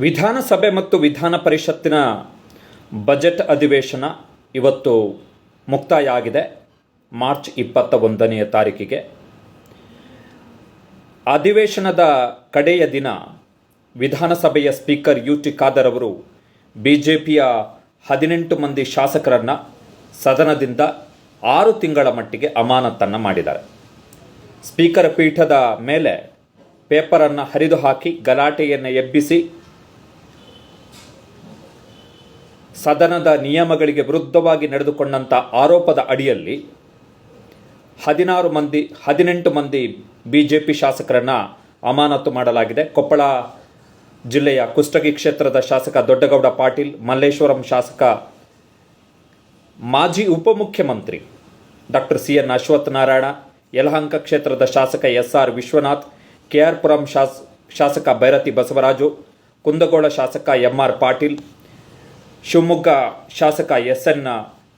ವಿಧಾನಸಭೆ ಮತ್ತು ವಿಧಾನ ಪರಿಷತ್ತಿನ ಬಜೆಟ್ ಅಧಿವೇಶನ ಇವತ್ತು ಮುಕ್ತಾಯ ಆಗಿದೆ ಮಾರ್ಚ್ ಇಪ್ಪತ್ತ ಒಂದನೆಯ ತಾರೀಕಿಗೆ. ಅಧಿವೇಶನದ ಕಡೆಯ ದಿನ ವಿಧಾನಸಭೆಯ ಸ್ಪೀಕರ್ ಯು ಟಿ ಖಾದರ್ ಅವರು ಬಿ ಜೆ ಪಿಯ ಹದಿನೆಂಟು ಮಂದಿ ಶಾಸಕರನ್ನು ಸದನದಿಂದ ಆರು ತಿಂಗಳ ಮಟ್ಟಿಗೆ ಅಮಾನತನ್ನು ಮಾಡಿದ್ದಾರೆ. ಸ್ಪೀಕರ್ ಪೀಠದ ಮೇಲೆ ಪೇಪರನ್ನು ಹರಿದು ಹಾಕಿ ಗಲಾಟೆಯನ್ನು ಎಬ್ಬಿಸಿ ಸದನದ ನಿಯಮಗಳಿಗೆ ವಿರುದ್ಧವಾಗಿ ನಡೆದುಕೊಂಡಂಥ ಆರೋಪದ ಅಡಿಯಲ್ಲಿ ಹದಿನಾರು ಮಂದಿ, ಹದಿನೆಂಟು ಮಂದಿ ಬಿ ಜೆ ಪಿ ಶಾಸಕರನ್ನು ಅಮಾನತು ಮಾಡಲಾಗಿದೆ. ಕೊಪ್ಪಳ ಜಿಲ್ಲೆಯ ಕುಷ್ಟಗಿ ಕ್ಷೇತ್ರದ ಶಾಸಕ ದೊಡ್ಡಗೌಡ ಪಾಟೀಲ್, ಮಲ್ಲೇಶ್ವರಂ ಶಾಸಕ ಮಾಜಿ ಉಪಮುಖ್ಯಮಂತ್ರಿ doctor C N Ashwath Narayana Yelahanka ಕ್ಷೇತ್ರದ ಶಾಸಕ S R Vishwanath, K R Puram ಶಾಸ್, ಶಾಸಕ ಭೈರತಿ ಬಸವರಾಜು, ಕುಂದಗೋಳ ಶಾಸಕ ಎಂ ಆರ್ ಪಾಟೀಲ್ ಶಿವಮೊಗ್ಗ ಶಾಸಕ ಎಸ್ ಎನ್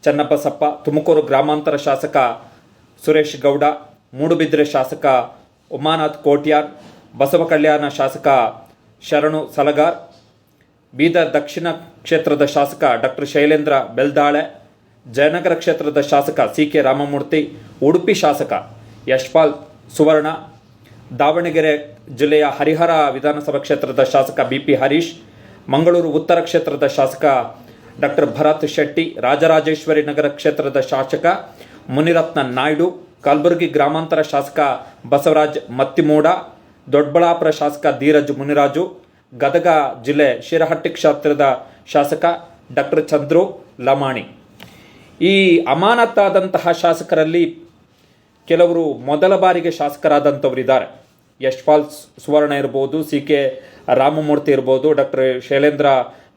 ಚನ್ನಬಸಪ್ಪ, ತುಮಕೂರು ಗ್ರಾಮಾಂತರ ಶಾಸಕ ಸುರೇಶ್ ಗೌಡ, ಮೂಡುಬಿದ್ರೆ ಶಾಸಕ ಉಮಾನಾಥ್ ಕೋಟ್ಯಾನ್ ಬಸವ ಕಲ್ಯಾಣ ಶಾಸಕ ಶರಣು ಸಲಗಾರ್, ಬೀದರ್ ದಕ್ಷಿಣ ಕ್ಷೇತ್ರದ ಶಾಸಕ ಡಾಕ್ಟರ್ ಶೈಲೇಂದ್ರ ಬೆಲ್ದಾಳೆ, ಜಯನಗರ ಕ್ಷೇತ್ರದ ಶಾಸಕ ಸಿ ಕೆ ರಾಮಮೂರ್ತಿ, ಉಡುಪಿ ಶಾಸಕ ಯಶ್ಪಾಲ್ ಸುವರ್ಣ, ದಾವಣಗೆರೆ ಜಿಲ್ಲೆಯ ಹರಿಹರ ವಿಧಾನಸಭಾ ಕ್ಷೇತ್ರದ ಶಾಸಕ ಬಿ ಪಿ ಹರೀಶ್ ಮಂಗಳೂರು ಉತ್ತರ ಕ್ಷೇತ್ರದ ಶಾಸಕ ಡಾಕ್ಟರ್ ಭರತ್ ಶೆಟ್ಟಿ, ರಾಜರಾಜೇಶ್ವರಿ ನಗರ ಕ್ಷೇತ್ರದ ಶಾಸಕ ಮುನಿರತ್ನ ನಾಯ್ಡು, ಕಲಬುರಗಿ ಗ್ರಾಮಾಂತರ ಶಾಸಕ ಬಸವರಾಜ್ ಮತ್ತಿಮೂಡ, ದೊಡ್ಡಬಳ್ಳಾಪುರ ಶಾಸಕ ಧೀರಜ್ ಮುನಿರಾಜು, ಗದಗ ಜಿಲ್ಲೆ ಶಿರಹಟ್ಟಿ ಕ್ಷೇತ್ರದ ಶಾಸಕ ಡಾಕ್ಟರ್ ಚಂದ್ರು ಲಮಾಣಿ. ಈ ಅಮಾನತಾದಂತಹ ಶಾಸಕರಲ್ಲಿ ಕೆಲವರು ಮೊದಲ ಬಾರಿಗೆ ಶಾಸಕರಾದಂಥವರಿದ್ದಾರೆ. ಯಶ್ಪಾಲ್ ಸುವರ್ಣ ಇರ್ಬೋದು, ಸಿ ಕೆ ರಾಮಮೂರ್ತಿ ಇರ್ಬೋದು, ಡಾಕ್ಟರ್ ಶೈಲೇಂದ್ರ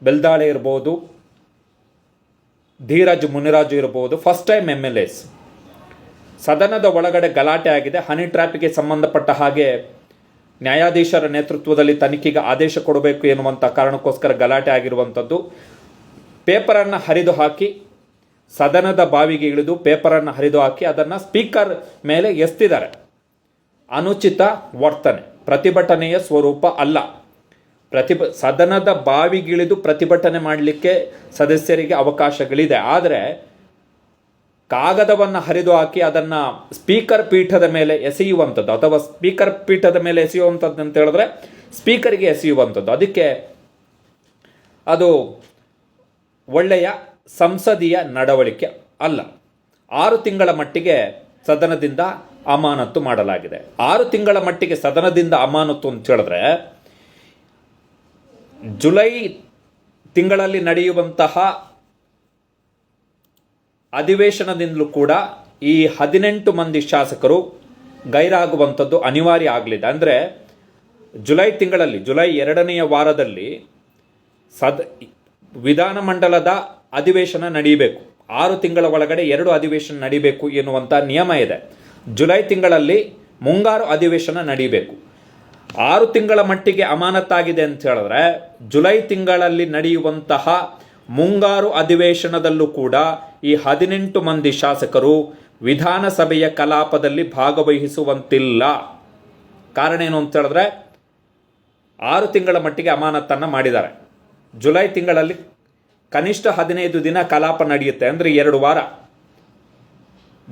ಬೆಲ್ದಾಳೆ ಇರ್ಬೋದು, ಧೀರಜ್ ಮುನಿರಾಜು ಇರ್ಬೋದು first time M L S ಸದನದ ಒಳಗಡೆ ಗಲಾಟೆ ಆಗಿದೆ. ಹನಿ ಟ್ರ್ಯಾಪಿಗೆ ಸಂಬಂಧಪಟ್ಟ ಹಾಗೆ ನ್ಯಾಯಾಧೀಶರ ನೇತೃತ್ವದಲ್ಲಿ ತನಿಖೆಗೆ ಆದೇಶ ಕೊಡಬೇಕು ಎನ್ನುವಂಥ ಕಾರಣಕ್ಕೋಸ್ಕರ ಗಲಾಟೆ ಆಗಿರುವಂಥದ್ದು. ಪೇಪರನ್ನು ಹರಿದು ಹಾಕಿ, ಸದನದ ಬಾವಿಗೆ ಇಳಿದು ಪೇಪರನ್ನು ಹರಿದು ಹಾಕಿ, ಅದನ್ನು ಸ್ಪೀಕರ್ ಮೇಲೆ ಎಸ್ತಿದ್ದಾರೆ. ಅನುಚಿತ ವರ್ತನೆ, ಪ್ರತಿಭಟನೆಯ ಸ್ವರೂಪ ಅಲ್ಲ. ಪ್ರತಿಭ, ಸದನದ ಬಾವಿಗಿಳಿದು ಪ್ರತಿಭಟನೆ ಮಾಡಲಿಕ್ಕೆ ಸದಸ್ಯರಿಗೆ ಅವಕಾಶಗಳಿದೆ. ಆದರೆ ಕಾಗದವನ್ನು ಹರಿದು ಹಾಕಿ ಅದನ್ನು ಸ್ಪೀಕರ್ ಪೀಠದ ಮೇಲೆ ಎಸೆಯುವಂಥದ್ದು, ಅಥವಾ ಸ್ಪೀಕರ್ ಪೀಠದ ಮೇಲೆ ಎಸೆಯುವಂಥದ್ದು ಅಂತ ಹೇಳಿದ್ರೆ ಸ್ಪೀಕರ್ಗೆ ಎಸೆಯುವಂಥದ್ದು. ಅದಕ್ಕೆ ಅದು ಒಳ್ಳೆಯ ಸಂಸದೀಯ ನಡವಳಿಕೆ ಅಲ್ಲ. ಆರು ತಿಂಗಳ ಮಟ್ಟಿಗೆ ಸದನದಿಂದ ಅಮಾನತು ಮಾಡಲಾಗಿದೆ. ಆರು ತಿಂಗಳ ಮಟ್ಟಿಗೆ ಸದನದಿಂದ ಅಮಾನತ್ತು ಅಂತ ಹೇಳಿದ್ರೆ ಜುಲೈ ತಿಂಗಳಲ್ಲಿ ನಡೆಯುವಂತಹ ಅಧಿವೇಶನದಿಂದಲೂ ಕೂಡ ಈ ಹದಿನೆಂಟು ಮಂದಿ ಶಾಸಕರು ಗೈರಾಗುವಂಥದ್ದು ಅನಿವಾರ್ಯ ಆಗಲಿದೆ. ಅಂದರೆ ಜುಲೈ ತಿಂಗಳಲ್ಲಿ, ಜುಲೈ ಎರಡನೆಯ ವಾರದಲ್ಲಿ ಸದ್ ವಿಧಾನಮಂಡಲದ ಅಧಿವೇಶನ ನಡೀಬೇಕು ಆರು ತಿಂಗಳ ಒಳಗಡೆ ಎರಡು ಅಧಿವೇಶನ ನಡೀಬೇಕು ಎನ್ನುವಂಥ ನಿಯಮ ಇದೆ. ಜುಲೈ ತಿಂಗಳಲ್ಲಿ ಮುಂಗಾರು ಅಧಿವೇಶನ ನಡೀಬೇಕು. ಆರು ತಿಂಗಳ ಮಟ್ಟಿಗೆ ಅಮಾನತಾಗಿದೆ ಅಂತ ಹೇಳಿದ್ರೆ, ಜುಲೈ ತಿಂಗಳಲ್ಲಿ ನಡೆಯುವಂತಹ ಮುಂಗಾರು ಅಧಿವೇಶನದಲ್ಲೂ ಕೂಡ ಈ ಹದಿನೆಂಟು ಮಂದಿ ಶಾಸಕರು ವಿಧಾನಸಭೆಯ ಕಲಾಪದಲ್ಲಿ ಭಾಗವಹಿಸುವಂತಿಲ್ಲ. ಕಾರಣ ಏನು ಅಂತ ಹೇಳಿದ್ರೆ, ಆರು ತಿಂಗಳ ಮಟ್ಟಿಗೆ ಅಮಾನತನ್ನು ಮಾಡಿದ್ದಾರೆ. ಜುಲೈ ತಿಂಗಳಲ್ಲಿ ಕನಿಷ್ಠ ಹದಿನೈದು ದಿನ ಕಲಾಪ ನಡೆಯುತ್ತೆ ಅಂದರೆ ಎರಡು ವಾರ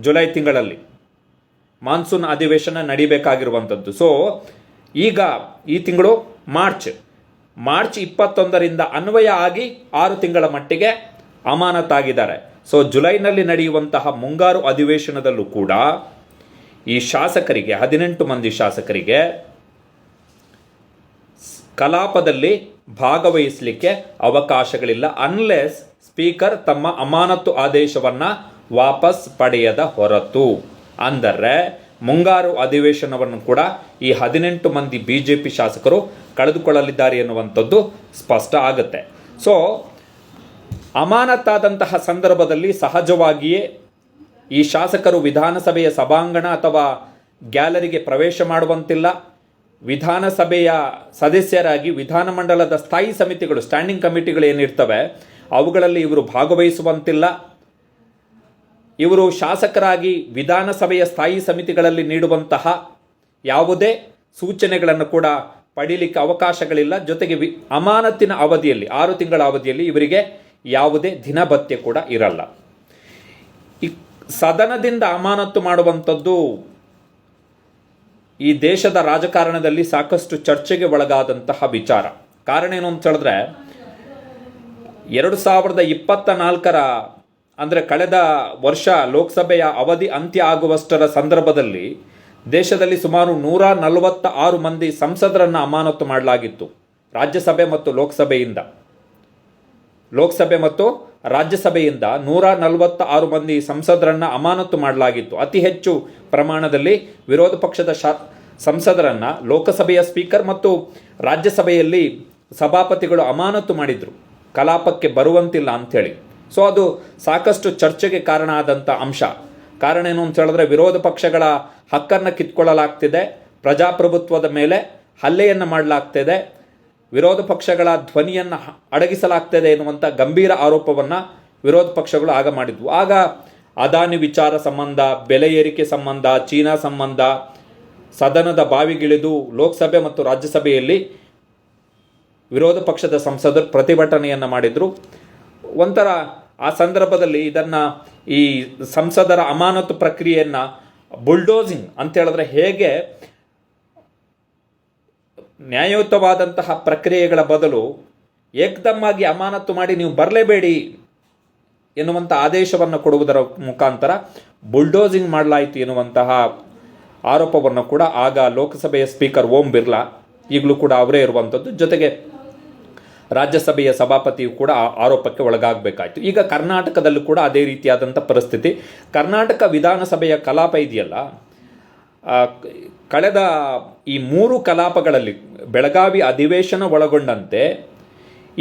ಜುಲೈ ತಿಂಗಳಲ್ಲಿ. ಮಾನ್ಸೂನ್ ಅಧಿವೇಶನ ನಡಿಬೇಕಾಗಿರುವಂಥದ್ದು. ಸೊ ಈಗ ಈ ತಿಂಗಳು ಮಾರ್ಚ್. ಮಾರ್ಚ್ ಇಪ್ಪತ್ತೊಂದರಿಂದ ಅನ್ವಯ ಆಗಿ ಆರು ತಿಂಗಳ ಮಟ್ಟಿಗೆ ಅಮಾನತಾಗಿದ್ದಾರೆ. ಸೊ ಜುಲೈನಲ್ಲಿ ನಡೆಯುವಂತಹ ಮುಂಗಾರು ಅಧಿವೇಶನದಲ್ಲೂ ಕೂಡ ಈ ಶಾಸಕರಿಗೆ, ಹದಿನೆಂಟು ಮಂದಿ ಶಾಸಕರಿಗೆ ಕಲಾಪದಲ್ಲಿ ಭಾಗವಹಿಸಲಿಕ್ಕೆ ಅವಕಾಶಗಳಿಲ್ಲ ಅನ್ಲೆಸ್ ಸ್ಪೀಕರ್ ತಮ್ಮ ಅಮಾನತು ಆದೇಶವನ್ನು ವಾಪಸ್ ಪಡೆಯದ ಹೊರತು. ಅಂದರೆ ಮುಂಗಾರು ಅಧಿವೇಶನವನ್ನು ಕೂಡ ಈ ಹದಿನೆಂಟು ಮಂದಿ ಬಿ ಜೆ ಪಿ ಶಾಸಕರು ಕಳೆದುಕೊಳ್ಳಲಿದ್ದಾರೆ ಎನ್ನುವಂಥದ್ದು ಸ್ಪಷ್ಟ ಆಗುತ್ತೆ. ಸೊ ಅಮಾನತಾದಂತಹ ಸಂದರ್ಭದಲ್ಲಿ ಸಹಜವಾಗಿಯೇ ಈ ಶಾಸಕರು ವಿಧಾನಸಭೆಯ ಸಭಾಂಗಣ ಅಥವಾ ಗ್ಯಾಲರಿಗೆ ಪ್ರವೇಶ ಮಾಡುವಂತಿಲ್ಲ. ವಿಧಾನಸಭೆಯ ಸದಸ್ಯರಾಗಿ ವಿಧಾನಮಂಡಲದ ಸ್ಥಾಯಿ ಸಮಿತಿಗಳು ಸ್ಟ್ಯಾಂಡಿಂಗ್ ಕಮಿಟಿಗಳು ಏನಿರ್ತವೆ ಅವುಗಳಲ್ಲಿ ಇವರು ಭಾಗವಹಿಸುವಂತಿಲ್ಲ. ಇವರು ಶಾಸಕರಾಗಿ ವಿಧಾನಸಭೆಯ ಸ್ಥಾಯಿ ಸಮಿತಿಗಳಲ್ಲಿ ನೀಡುವಂತಹ ಯಾವುದೇ ಸೂಚನೆಗಳನ್ನು ಕೂಡ ಪಡೀಲಿಕ್ಕೆ ಅವಕಾಶಗಳಿಲ್ಲ. ಜೊತೆಗೆ ವಿ ಅಮಾನತಿನ ಅವಧಿಯಲ್ಲಿ, ಆರು ತಿಂಗಳ ಅವಧಿಯಲ್ಲಿ ಇವರಿಗೆ ಯಾವುದೇ ದಿನಭತ್ಯೆ ಕೂಡ ಇರಲ್ಲ. ಈ ಸದನದಿಂದ ಅಮಾನತು ಮಾಡುವಂಥದ್ದು ಈ ದೇಶದ ರಾಜಕಾರಣದಲ್ಲಿ ಸಾಕಷ್ಟು ಚರ್ಚೆಗೆ ಒಳಗಾದಂತಹ ವಿಚಾರ. ಕಾರಣ ಏನು ಅಂತ ಹೇಳಿದ್ರೆ, ಎರಡು ಸಾವಿರದ ಇಪ್ಪತ್ತ ನಾಲ್ಕರ ಅಂದರೆ ಕಳೆದ ವರ್ಷ ಲೋಕಸಭೆಯ ಅವಧಿ ಅಂತ್ಯ ಆಗುವಷ್ಟರ ಸಂದರ್ಭದಲ್ಲಿ ದೇಶದಲ್ಲಿ ಸುಮಾರು ನೂರ ನಲವತ್ತ ಆರು ಮಂದಿ ಸಂಸದರನ್ನು ಅಮಾನತು ಮಾಡಲಾಗಿತ್ತು ರಾಜ್ಯಸಭೆ ಮತ್ತು ಲೋಕಸಭೆಯಿಂದ. ಲೋಕಸಭೆ ಮತ್ತು ರಾಜ್ಯಸಭೆಯಿಂದ ನೂರ ನಲವತ್ತ ಆರು ಮಂದಿ ಸಂಸದರನ್ನ ಅಮಾನತು ಮಾಡಲಾಗಿತ್ತು. ಅತಿ ಹೆಚ್ಚು ಪ್ರಮಾಣದಲ್ಲಿ ವಿರೋಧ ಪಕ್ಷದ ಶಾ, ಸಂಸದರನ್ನ ಲೋಕಸಭೆಯ ಸ್ಪೀಕರ್ ಮತ್ತು ರಾಜ್ಯಸಭೆಯಲ್ಲಿ ಸಭಾಪತಿಗಳು ಅಮಾನತು ಮಾಡಿದರು. ಕಲಾಪಕ್ಕೆ ಬರುವಂತಿಲ್ಲ ಅಂಥೇಳಿ ಸೊ ಅದು ಸಾಕಷ್ಟು ಚರ್ಚೆಗೆ ಕಾರಣ ಆದಂಥ ಅಂಶ. ಕಾರಣ ಏನು ಅಂತ ಹೇಳಿದ್ರೆ, ವಿರೋಧ ಪಕ್ಷಗಳ ಹಕ್ಕನ್ನು ಕಿತ್ಕೊಳ್ಳಲಾಗ್ತಿದೆ, ಪ್ರಜಾಪ್ರಭುತ್ವದ ಮೇಲೆ ಹಲ್ಲೆಯನ್ನು ಮಾಡಲಾಗ್ತಿದೆ, ವಿರೋಧ ಪಕ್ಷಗಳ ಧ್ವನಿಯನ್ನು ಅಡಗಿಸಲಾಗ್ತಿದೆ ಎನ್ನುವಂಥ ಗಂಭೀರ ಆರೋಪವನ್ನು ವಿರೋಧ ಪಕ್ಷಗಳು ಆಗ ಮಾಡಿದ್ವು. ಆಗ ಅದಾನಿ ವಿಚಾರ ಸಂಬಂಧ, ಬೆಲೆ ಏರಿಕೆ ಸಂಬಂಧ, ಚೀನಾ ಸಂಬಂಧ, ಸದನದ ಬಾವಿಗಿಳಿದು ಲೋಕಸಭೆ ಮತ್ತು ರಾಜ್ಯಸಭೆಯಲ್ಲಿ ವಿರೋಧ ಪಕ್ಷದ ಸಂಸದರು ಪ್ರತಿಭಟನೆಯನ್ನು ಮಾಡಿದರು. ಒಂಥರ ಆ ಸಂದರ್ಭದಲ್ಲಿ ಇದನ್ನು ಈ ಸಂಸದರ ಅಮಾನತು ಪ್ರಕ್ರಿಯೆಯನ್ನು ಬುಲ್ಡೋಸಿಂಗ್ ಅಂತ ಹೇಳಿದ್ರೆ ಹೇಗೆ ನ್ಯಾಯಯುತವಾದಂತಹ ಪ್ರಕ್ರಿಯೆಗಳ ಬದಲು ಏಕದಮ್ಮಾಗಿ ಅಮಾನತು ಮಾಡಿ ನೀವು ಬರಲೇಬೇಡಿ ಎನ್ನುವಂಥ ಆದೇಶವನ್ನು ಕೊಡುವುದರ ಮುಖಾಂತರ ಬುಲ್ಡೋಸಿಂಗ್ ಮಾಡಲಾಯಿತು ಎನ್ನುವಂತಹ ಆರೋಪವನ್ನು ಕೂಡ ಆಗ ಲೋಕಸಭೆಯ ಸ್ಪೀಕರ್ ಓಂ ಬಿರ್ಲಾ ಈಗಲೂ ಕೂಡ ಅವರೇ ಇರುವಂಥದ್ದು ಜೊತೆಗೆ ರಾಜ್ಯಸಭೆಯ ಸಭಾಪತಿಯು ಕೂಡ ಆರೋಪಕ್ಕೆ ಒಳಗಾಗಬೇಕಾಯಿತು. ಈಗ ಕರ್ನಾಟಕದಲ್ಲೂ ಕೂಡ ಅದೇ ರೀತಿಯಾದಂಥ ಪರಿಸ್ಥಿತಿ. ಕರ್ನಾಟಕ ವಿಧಾನಸಭೆಯ ಕಲಾಪ ಇದೆಯಲ್ಲ ಕಳೆದ ಈ ಮೂರು ಕಲಾಪಗಳಲ್ಲಿ ಬೆಳಗಾವಿ ಅಧಿವೇಶನ ಒಳಗೊಂಡಂತೆ,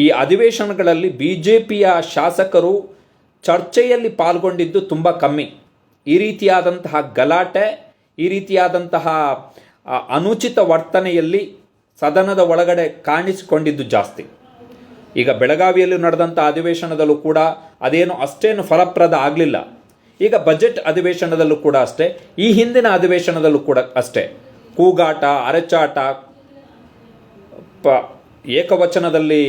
ಈ ಅಧಿವೇಶನಗಳಲ್ಲಿ ಬಿ ಜೆ ಪಿಯ ಶಾಸಕರು ಚರ್ಚೆಯಲ್ಲಿ ಪಾಲ್ಗೊಂಡಿದ್ದು ತುಂಬ ಕಮ್ಮಿ. ಈ ರೀತಿಯಾದಂತಹ ಗಲಾಟೆ, ಈ ರೀತಿಯಾದಂತಹ ಅನುಚಿತ ವರ್ತನೆಯಲ್ಲಿ ಸದನದ ಒಳಗಡೆ ಕಾಣಿಸಿಕೊಂಡಿದ್ದು ಜಾಸ್ತಿ. ಈಗ ಬೆಳಗಾವಿಯಲ್ಲಿ ನಡೆದಂಥ ಅಧಿವೇಶನದಲ್ಲೂ ಕೂಡ ಅದೇನು ಅಷ್ಟೇನು ಫಲಪ್ರದ ಆಗಲಿಲ್ಲ. ಈಗ ಬಜೆಟ್ ಅಧಿವೇಶನದಲ್ಲೂ ಕೂಡ ಅಷ್ಟೇ, ಈ ಹಿಂದಿನ ಅಧಿವೇಶನದಲ್ಲೂ ಕೂಡ ಅಷ್ಟೇ. ಕೂಗಾಟ, ಅರಚಾಟ, ಪ, ಏಕವಚನದಲ್ಲಿ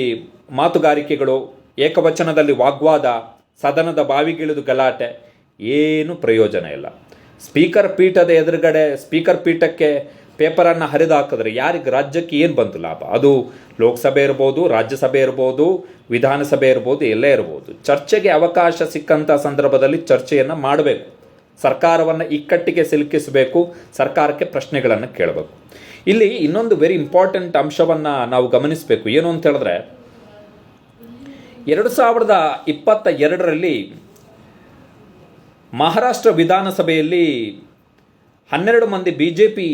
ಮಾತುಗಾರಿಕೆಗಳು, ಏಕವಚನದಲ್ಲಿ ವಾಗ್ವಾದ, ಸದನದ ಬಾವಿಗಿಳಿದು ಗಲಾಟೆ, ಏನು ಪ್ರಯೋಜನ ಇಲ್ಲ. ಸ್ಪೀಕರ್ ಪೀಠದ ಎದುರುಗಡೆ, ಸ್ಪೀಕರ್ ಪೀಠಕ್ಕೆ ಪೇಪರನ್ನು ಹರಿದು ಹಾಕಿದ್ರೆ ಯಾರಿಗೆ? ರಾಜ್ಯಕ್ಕೆ ಏನು ಬಂತು ಲಾಭ? ಅದು ಲೋಕಸಭೆ ಇರ್ಬೋದು, ರಾಜ್ಯಸಭೆ ಇರ್ಬೋದು, ವಿಧಾನಸಭೆ ಇರ್ಬೋದು, ಎಲ್ಲೇ ಇರ್ಬೋದು. ಚರ್ಚೆಗೆ ಅವಕಾಶ ಸಿಕ್ಕಂಥ ಸಂದರ್ಭದಲ್ಲಿ ಚರ್ಚೆಯನ್ನು ಮಾಡಬೇಕು. ಸರ್ಕಾರವನ್ನು ಇಕ್ಕಟ್ಟಿಗೆ ಸಿಲುಕಿಸಬೇಕು, ಸರ್ಕಾರಕ್ಕೆ ಪ್ರಶ್ನೆಗಳನ್ನು ಕೇಳಬೇಕು. ಇಲ್ಲಿ ಇನ್ನೊಂದು ವೆರಿ ಇಂಪಾರ್ಟೆಂಟ್ ಅಂಶವನ್ನು ನಾವು ಗಮನಿಸಬೇಕು. ಏನು ಅಂತ ಹೇಳಿದ್ರೆ, ಎರಡು ಸಾವಿರದ ಇಪ್ಪತ್ತ ಎರಡರಲ್ಲಿ ಮಹಾರಾಷ್ಟ್ರ ವಿಧಾನಸಭೆಯಲ್ಲಿ ಹನ್ನೆರಡು ಮಂದಿ ಬಿ ಜೆ ಪಿ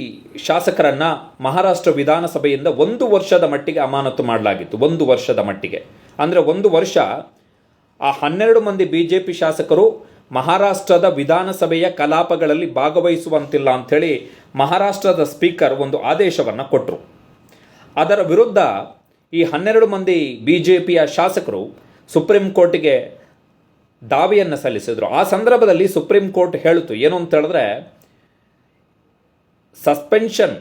ಶಾಸಕರನ್ನು ಮಹಾರಾಷ್ಟ್ರ ವಿಧಾನಸಭೆಯಿಂದ ಒಂದು ವರ್ಷದ ಮಟ್ಟಿಗೆ ಅಮಾನತು ಮಾಡಲಾಗಿತ್ತು, ಒಂದು ವರ್ಷದ ಮಟ್ಟಿಗೆ. ಅಂದರೆ ಒಂದು ವರ್ಷ ಆ ಹನ್ನೆರಡು ಮಂದಿ ಬಿ ಜೆ ಪಿ ಶಾಸಕರು ಮಹಾರಾಷ್ಟ್ರದ ವಿಧಾನಸಭೆಯ ಕಲಾಪಗಳಲ್ಲಿ ಭಾಗವಹಿಸುವಂತಿಲ್ಲ ಅಂಥೇಳಿ ಮಹಾರಾಷ್ಟ್ರದ ಸ್ಪೀಕರ್ ಒಂದು ಆದೇಶವನ್ನು ಕೊಟ್ಟರು ಅದರ ವಿರುದ್ಧ ಈ ಹನ್ನೆರಡು ಮಂದಿ ಬಿ ಜೆ ಪಿಯ ಶಾಸಕರು ಸುಪ್ರೀಂ ಕೋರ್ಟಿಗೆ ದಾವಿಯನ್ನು ಸಲ್ಲಿಸಿದರು. ಆ ಸಂದರ್ಭದಲ್ಲಿ ಸುಪ್ರೀಂ ಕೋರ್ಟ್ ಹೇಳಿತು ಏನು ಅಂತ ಹೇಳಿದ್ರೆ ಸಸ್ಪೆನ್ಷನ್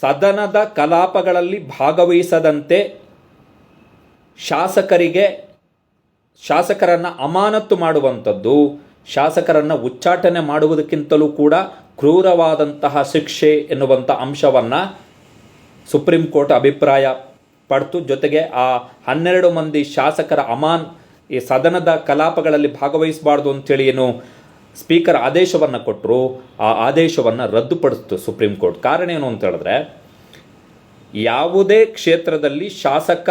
ಸದನದ ಕಲಾಪಗಳಲ್ಲಿ ಭಾಗವಹಿಸದಂತೆ ಶಾಸಕರಿಗೆ ಶಾಸಕರನ್ನು ಅಮಾನತ್ತು ಮಾಡುವಂಥದ್ದು, ಶಾಸಕರನ್ನು ಉಚ್ಚಾಟನೆ ಮಾಡುವುದಕ್ಕಿಂತಲೂ ಕೂಡ ಕ್ರೂರವಾದಂತಹ ಶಿಕ್ಷೆ ಎನ್ನುವಂಥ ಅಂಶವನ್ನು ಸುಪ್ರೀಂ ಕೋರ್ಟ್ ಅಭಿಪ್ರಾಯ ಪಡ್ತು. ಜೊತೆಗೆ ಆ ಹನ್ನೆರಡು ಮಂದಿ ಶಾಸಕರ ಅಮಾನ್ ಈ ಸದನದ ಕಲಾಪಗಳಲ್ಲಿ ಭಾಗವಹಿಸಬಾರ್ದು ಅಂತೇಳಿ ಏನು ಸ್ಪೀಕರ್ ಆದೇಶವನ್ನು ಕೊಟ್ಟರು ಆ ಆದೇಶವನ್ನು ರದ್ದುಪಡಿಸ್ತು ಸುಪ್ರೀಂ ಕೋರ್ಟ್. ಕಾರಣ ಏನು ಅಂತ ಹೇಳಿದ್ರೆ, ಯಾವುದೇ ಕ್ಷೇತ್ರದಲ್ಲಿ ಶಾಸಕ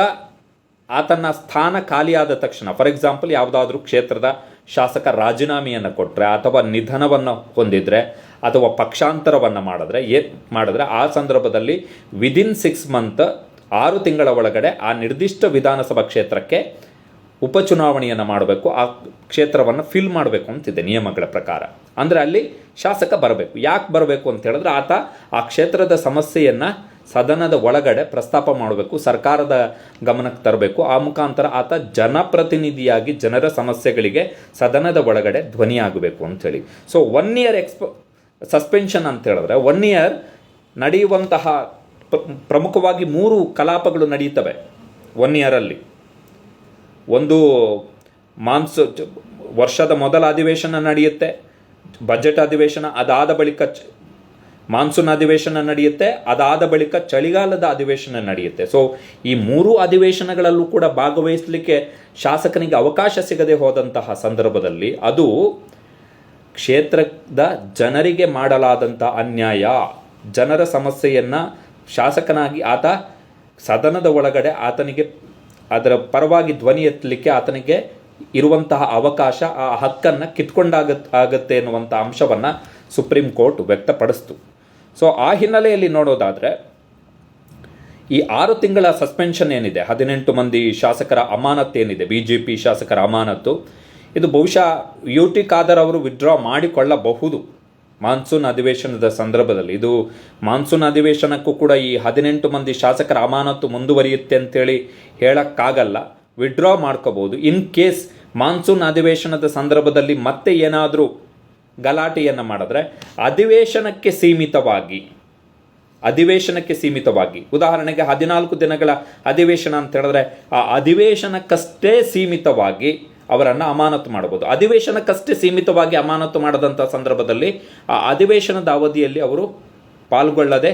ಆತನ ಸ್ಥಾನ ಖಾಲಿಯಾದ ತಕ್ಷಣ, ಫಾರ್ ಎಕ್ಸಾಂಪಲ್ ಯಾವುದಾದ್ರೂ ಕ್ಷೇತ್ರದ ಶಾಸಕ ರಾಜೀನಾಮೆಯನ್ನು ಕೊಟ್ಟರೆ ಅಥವಾ ನಿಧನವನ್ನು ಹೊಂದಿದರೆ ಅಥವಾ ಪಕ್ಷಾಂತರವನ್ನು ಮಾಡಿದ್ರೆ, ಏ ಮಾಡಿದ್ರೆ ಆ ಸಂದರ್ಭದಲ್ಲಿ ವಿದಿನ್ ಸಿಕ್ಸ್ ಮಂತ್ ಆರು ತಿಂಗಳ ಒಳಗಡೆ ಆ ನಿರ್ದಿಷ್ಟ ವಿಧಾನಸಭಾ ಕ್ಷೇತ್ರಕ್ಕೆ ಉಪಚುನಾವಣೆಯನ್ನು ಮಾಡಬೇಕು, ಆ ಕ್ಷೇತ್ರವನ್ನು ಫಿಲ್ ಮಾಡಬೇಕು ಅಂತಿದೆ ನಿಯಮಗಳ ಪ್ರಕಾರ. ಅಂದರೆ ಅಲ್ಲಿ ಶಾಸಕ ಬರಬೇಕು. ಯಾಕೆ ಬರಬೇಕು ಅಂತ ಹೇಳಿದ್ರೆ ಆತ ಆ ಕ್ಷೇತ್ರದ ಸಮಸ್ಯೆಯನ್ನು ಸದನದ ಒಳಗಡೆ ಪ್ರಸ್ತಾಪ ಮಾಡಬೇಕು, ಸರ್ಕಾರದ ಗಮನಕ್ಕೆ ತರಬೇಕು. ಆ ಮುಖಾಂತರ ಆತ ಜನಪ್ರತಿನಿಧಿಯಾಗಿ ಜನರ ಸಮಸ್ಯೆಗಳಿಗೆ ಸದನದ ಒಳಗಡೆ ಧ್ವನಿಯಾಗಬೇಕು ಅಂಥೇಳಿ ಸೊ ಒನ್ ಇಯರ್ ಎಕ್ಸ್ಪ ಸಸ್ಪೆನ್ಷನ್ ಅಂತ ಹೇಳಿದ್ರೆ ಒನ್ ಇಯರ್ ನಡೆಯುವಂತಹ ಪ್ರಮುಖವಾಗಿ ಮೂರು ಕಲಾಪಗಳು ನಡೆಯುತ್ತವೆ ಒನ್ ಇಯರಲ್ಲಿ ಒಂದು ಮಾನ್ಸೂ, ವರ್ಷದ ಮೊದಲ ಅಧಿವೇಶನ ನಡೆಯುತ್ತೆ, ಬಜೆಟ್ ಅಧಿವೇಶನ ಅದಾದ ಬಳಿಕ ಮಾನ್ಸೂನ್ ಅಧಿವೇಶನ ನಡೆಯುತ್ತೆ, ಅದಾದ ಬಳಿಕ ಚಳಿಗಾಲದ ಅಧಿವೇಶನ ನಡೆಯುತ್ತೆ. ಸೊ ಈ ಮೂರು ಅಧಿವೇಶನಗಳಲ್ಲೂ ಕೂಡ ಭಾಗವಹಿಸಲಿಕ್ಕೆ ಶಾಸಕನಿಗೆ ಅವಕಾಶ ಸಿಗದೆ ಹೋದಂತಹ ಸಂದರ್ಭದಲ್ಲಿ ಅದು ಕ್ಷೇತ್ರದ ಜನರಿಗೆ ಮಾಡಲಾದಂಥ ಅನ್ಯಾಯ. ಜನರ ಸಮಸ್ಯೆಯನ್ನು ಶಾಸಕನಾಗಿ ಆತ ಸದನದ ಒಳಗಡೆ ಆತನಿಗೆ ಅದರ ಪರವಾಗಿ ಧ್ವನಿ ಎತ್ತಲಿಕ್ಕೆ ಆತನಿಗೆ ಇರುವಂತಹ ಅವಕಾಶ, ಆ ಹಕ್ಕನ್ನು ಕಿತ್ಕೊಂಡಾಗತ್, ಆಗುತ್ತೆ ಎನ್ನುವಂಥ ಅಂಶವನ್ನು ಸುಪ್ರೀಂ ಕೋರ್ಟ್ ವ್ಯಕ್ತಪಡಿಸ್ತು. ಸೊ ಆ ಹಿನ್ನೆಲೆಯಲ್ಲಿ ನೋಡೋದಾದರೆ, ಈ ಆರು ತಿಂಗಳ ಸಸ್ಪೆನ್ಷನ್ ಏನಿದೆ, ಹದಿನೆಂಟು ಮಂದಿ ಶಾಸಕರ ಅಮಾನತ್ ಏನಿದೆ ಬಿ ಜೆ ಪಿ ಶಾಸಕರ ಅಮಾನತ್ತು, ಇದು ಬಹುಶಃ ಯು ಟಿ ಖಾದರ್ ಅವರು ವಿಡ್ರಾ ಮಾಡಿಕೊಳ್ಳಬಹುದು. ಮಾನ್ಸೂನ್ ಅಧಿವೇಶನದ ಸಂದರ್ಭದಲ್ಲಿ. ಇದು ಮಾನ್ಸೂನ್ ಅಧಿವೇಶನಕ್ಕೂ ಕೂಡ ಈ ಹದಿನೆಂಟು ಮಂದಿ ಶಾಸಕರ ಅಮಾನತು ಮುಂದುವರಿಯುತ್ತೆ ಅಂತೇಳಿ ಹೇಳೋಕ್ಕಾಗಲ್ಲ. ವಿಡ್ರಾ ಮಾಡ್ಕೋಬಹುದು. ಇನ್ ಕೇಸ್ ಮಾನ್ಸೂನ್ ಅಧಿವೇಶನದ ಸಂದರ್ಭದಲ್ಲಿ ಮತ್ತೆ ಏನಾದರೂ ಗಲಾಟೆಯನ್ನು ಮಾಡಿದ್ರೆ ಅಧಿವೇಶನಕ್ಕೆ ಸೀಮಿತವಾಗಿ ಅಧಿವೇಶನಕ್ಕೆ ಸೀಮಿತವಾಗಿ. ಉದಾಹರಣೆಗೆ ಹದಿನಾಲ್ಕು ದಿನಗಳ ಅಧಿವೇಶನ ಅಂತ ಹೇಳಿದ್ರೆ ಆ ಅಧಿವೇಶನಕ್ಕಷ್ಟೇ ಸೀಮಿತವಾಗಿ ಅವರನ್ನು ಅಮಾನತು ಮಾಡಬಹುದು. ಅಧಿವೇಶನಕ್ಕಷ್ಟೇ ಸೀಮಿತವಾಗಿ ಅಮಾನತು ಮಾಡದಂಥ ಸಂದರ್ಭದಲ್ಲಿ ಆ ಅಧಿವೇಶನದ ಅವಧಿಯಲ್ಲಿ ಅವರು ಪಾಲ್ಗೊಳ್ಳದೆ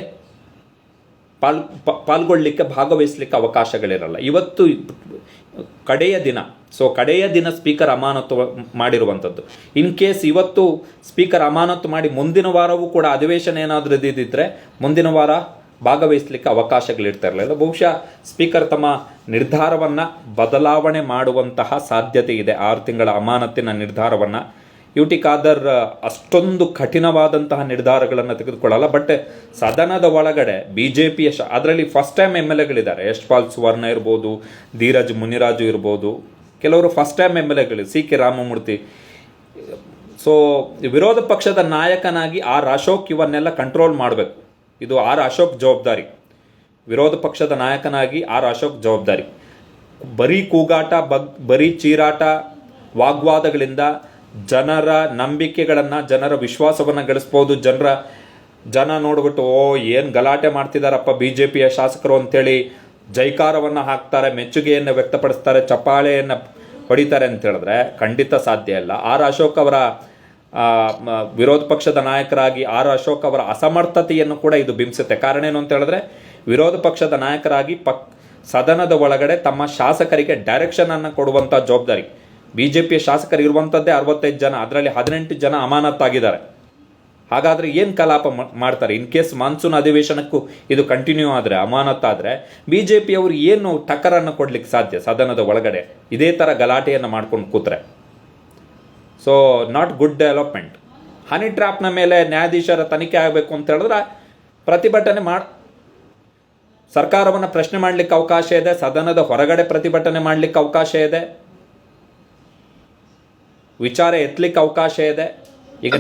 ಪಾಲ್ ಪಾಲ್ಗೊಳ್ಳಲಿಕ್ಕೆ ಭಾಗವಹಿಸಲಿಕ್ಕೆ ಅವಕಾಶಗಳಿರಲ್ಲ. ಇವತ್ತು ಕಡೆಯ ದಿನ ಸೊ ಕಡೆಯ ದಿನ ಸ್ಪೀಕರ್ ಅಮಾನತು ಮಾಡಿರುವಂಥದ್ದು ಇನ್ ಕೇಸ್ ಇವತ್ತು ಸ್ಪೀಕರ್ ಅಮಾನತು ಮಾಡಿ ಮುಂದಿನ ವಾರವೂ ಕೂಡ ಅಧಿವೇಶನ ಏನಾದರೂ ಇದ್ದಿದ್ದರೆ ಮುಂದಿನ ವಾರ ಭಾಗವಹಿಸಲಿಕ್ಕೆ ಅವಕಾಶಗಳಿರ್ತಾ ಇರಲಿಲ್ಲ. ಬಹುಶಃ ಸ್ಪೀಕರ್ ತಮ್ಮ ನಿರ್ಧಾರವನ್ನು ಬದಲಾವಣೆ ಮಾಡುವಂತಹ ಸಾಧ್ಯತೆ ಇದೆ. ಆರು ತಿಂಗಳ ಅಮಾನತಿನ ನಿರ್ಧಾರವನ್ನು. ಯು ಟಿ ಖಾದರ್ ಅಷ್ಟೊಂದು ಕಠಿಣವಾದಂತಹ ನಿರ್ಧಾರಗಳನ್ನು ತೆಗೆದುಕೊಳ್ಳಲ್ಲ. ಬಟ್ ಸದನದ ಒಳಗಡೆ ಬಿ ಜೆ ಪಿಯ ಶ, ಅದರಲ್ಲಿ ಫಸ್ಟ್ ಟೈಮ್ ಎಂ ಎಲ್ ಎಗಳಿದ್ದಾರೆ. ಯಶ್ಪಾಲ್ ಸುವರ್ಣ ಇರ್ಬೋದು, ಧೀರಜ್ ಮುನಿರಾಜು ಇರ್ಬೋದು. ಕೆಲವರು ಫಸ್ಟ್ ಟೈಮ್ ಎಂ ಎಲ್ ಎಗಳು, ಸಿ ಕೆ ರಾಮಮೂರ್ತಿ. ಸೊ ವಿರೋಧ ಪಕ್ಷದ ನಾಯಕನಾಗಿ ಆ ಅಶೋಕ್ ಇವನ್ನೆಲ್ಲ ಕಂಟ್ರೋಲ್ ಮಾಡಬೇಕು. ಇದು ಆರ್ ಅಶೋಕ್ ಜವಾಬ್ದಾರಿ. ವಿರೋಧ ಪಕ್ಷದ ನಾಯಕನಾಗಿ ಆರ್ ಅಶೋಕ್ ಜವಾಬ್ದಾರಿ. ಬರೀ ಕೂಗಾಟ, ಬಗ್, ಬರೀ ಚೀರಾಟ, ವಾಗ್ವಾದಗಳಿಂದ ಜನರ ನಂಬಿಕೆಗಳನ್ನು, ಜನರ ವಿಶ್ವಾಸವನ್ನು ಗಳಿಸ್ಬೋದು. ಜನರ, ಜನ ನೋಡ್ಬಿಟ್ಟು, ಓ, ಏನು ಗಲಾಟೆ ಮಾಡ್ತಿದ್ದಾರಪ್ಪ ಬಿ ಜೆ ಪಿಯ ಶಾಸಕರು ಅಂತೇಳಿ ಜೈಕಾರವನ್ನು ಹಾಕ್ತಾರೆ, ಮೆಚ್ಚುಗೆಯನ್ನು ವ್ಯಕ್ತಪಡಿಸ್ತಾರೆ, ಚಪ್ಪಾಳೆಯನ್ನು ಹೊಡಿತಾರೆ ಅಂತ ಹೇಳಿದ್ರೆ ಖಂಡಿತ ಸಾಧ್ಯ ಇಲ್ಲ. ಆರ್ ಅಶೋಕ್ ಅವರ ವಿರೋಧ ಪಕ್ಷದ ನಾಯಕರಾಗಿ ಆರ್ ಅಶೋಕ್ ಅವರ ಅಸಮರ್ಥತೆಯನ್ನು ಕೂಡ ಇದು ಬಿಂಬಿಸುತ್ತೆ. ಕಾರಣ ಏನು ಅಂತ ಹೇಳಿದ್ರೆ, ವಿರೋಧ ಪಕ್ಷದ ನಾಯಕರಾಗಿ ಪಕ್, ಸದನದ ಒಳಗಡೆ ತಮ್ಮ ಶಾಸಕರಿಗೆ ಡೈರೆಕ್ಷನ್ ಅನ್ನು ಕೊಡುವಂಥ ಜವಾಬ್ದಾರಿ. ಬಿ ಜೆ ಪಿಯ ಶಾಸಕರು ಇರುವಂಥದ್ದೇ ಅರವತ್ತೈದು ಜನ, ಅದರಲ್ಲಿ ಹದಿನೆಂಟು ಜನ ಅಮಾನತ್ತಾಗಿದ್ದಾರೆ ಹಾಗಾದರೆ ಏನು ಕಲಾಪ ಮಾಡ್ತಾರೆ? ಇನ್ ಕೇಸ್ ಮಾನ್ಸೂನ್ ಅಧಿವೇಶನಕ್ಕೂ ಇದು ಕಂಟಿನ್ಯೂ ಆದರೆ ಅಮಾನತ್ತಾದರೆ ಬಿ ಜೆ ಪಿಯವರು ಏನು ಟಕ್ಕರನ್ನು ಕೊಡ್ಲಿಕ್ಕೆ ಸಾಧ್ಯ ಸದನದ ಒಳಗಡೆ? ಇದೇ ಥರ ಗಲಾಟೆಯನ್ನು ಮಾಡ್ಕೊಂಡು ಕೂತ್ರೆ. So not good development honey ಟ್ರ್ಯಾಪ್ನ ಮೇಲೆ ನ್ಯಾಯಾಧೀಶರ ತನಿಖೆ ಆಗಬೇಕು ಅಂತ ಹೇಳಿದ್ರೆ ಪ್ರತಿಭಟನೆ ಮಾಡ ಸರ್ಕಾರವನ್ನು ಪ್ರಶ್ನೆ ಮಾಡಲಿಕ್ಕೆ ಅವಕಾಶ ಇದೆ ಸದನದ ಹೊರಗಡೆ ಪ್ರತಿಭಟನೆ ಮಾಡಲಿಕ್ಕೆ ಅವಕಾಶ ಇದೆ. ವಿಚಾರ ಎತ್ತಲಿಕ್ಕೆ ಅವಕಾಶ ಇದೆ. ಈಗ